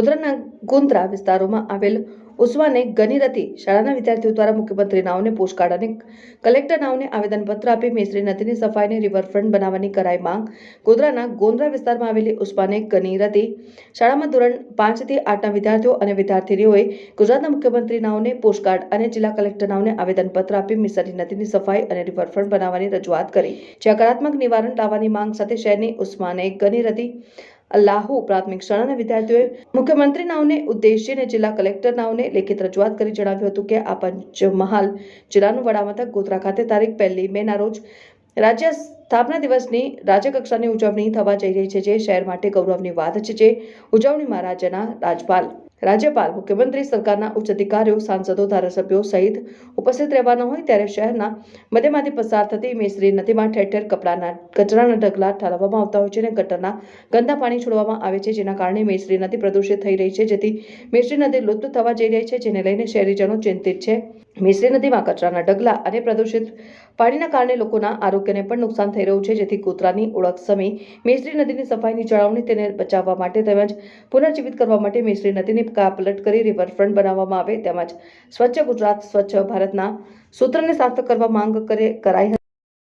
ગોધરાના ગુંદ્રા વિસ્તારોમાં આવેલ ઉસ્માને ગનિરતી શાળાના વિદ્યાર્થીઓ દ્વારા મુખ્યમંત્રી નાવને પોસ્ટકાર્ડ અને કલેક્ટર નાવને આવેદનપત્ર આપી મેસરી નદીની સફાઈને રિવરફ્રન્ટ બનાવવાની કરાઈ માંગ. ગોધરાના ગોંદ્રા વિસ્તારમાં આવેલી ઉસ્માને ગનિરતી શાળામાં ધોરણ પાંચથી આઠના વિદ્યાર્થીઓ અને વિદ્યાર્થીનીઓએ ગુજરાતના મુખ્યમંત્રી નાવને પોસ્ટકાર્ડ અને જિલ્લા કલેક્ટર નાવને આવેદનપત્ર આપી મિસરી નદીની સફાઈ અને રિવરફ્રન્ટ બનાવવાની રજૂઆત કરી. જે હકારાત્મક નિવારણ લાવવાની માંગ સાથે શહેરની ઉસ્માને ગનિરતી અલ્લાહુ પ્રાથમિક શાળાના વિદ્યાર્થીઓએ મુખ્યમંત્રી નાવને ઉદ્દેશીને જિલ્લા કલેક્ટર નાવને લેખિત રજૂઆત કરી જણાવ્યું હતું કે આ પંચમહાલ જિલ્લાનું વડામથક ગોધરા ખાતે તારીખ પહેલી મેના રોજ રાજ્ય સ્થાપના દિવસની રાજ્યકક્ષાની ઉજવણી થવા જઈ રહી છે, જે શહેર માટે ગૌરવની વાત છે, જે ઉજવણીમાં રાજ્યના રાજપાલ, રાજ્યપાલ, મુખ્યમંત્રી સરકારના ઉચ્ચ અધિકારીઓ, સાંસદો, ધારાસભ્યો સહિત ઉપસ્થિત રહેવાના હોય ત્યારે શહેરના મધ્યમાંથી પસાર થતી મેસરી નદીમાં ઠેર ઠેર કપડાના કચરાના ઢગલા ઠાલવવામાં આવતા હોય છે અને ગટરના ગંદા પાણી છોડવામાં આવે છે, જેના કારણે મેસરી નદી પ્રદૂષિત થઈ રહી છે, જેથી મેસરી નદી લુપ્ત થવા જઈ રહી છે, જેને લઈને શહેરીજનો ચિંતિત છે. મેસરી નદીમાં કચરાના ઢગલા અને પ્રદૂષિત પાણીના કારણે લોકોના આરોગ્યને પણ નુકસાન થઈ રહ્યું છે, જેથી કૂતરાની ઓળખ સમી મેશ્રી નદીની સફાઈની જાળવણી તેને બચાવવા માટે તેમજ પુનર્જીવિત કરવા માટે મેશ્રી નદીની કાપલટ કરી રિવરફ્રન્ટ બનાવવામાં આવે, તેમજ સ્વચ્છ ગુજરાત, સ્વચ્છ ભારતના સૂત્રને સાર્થક કરવા માંગ કરે, કરાઈ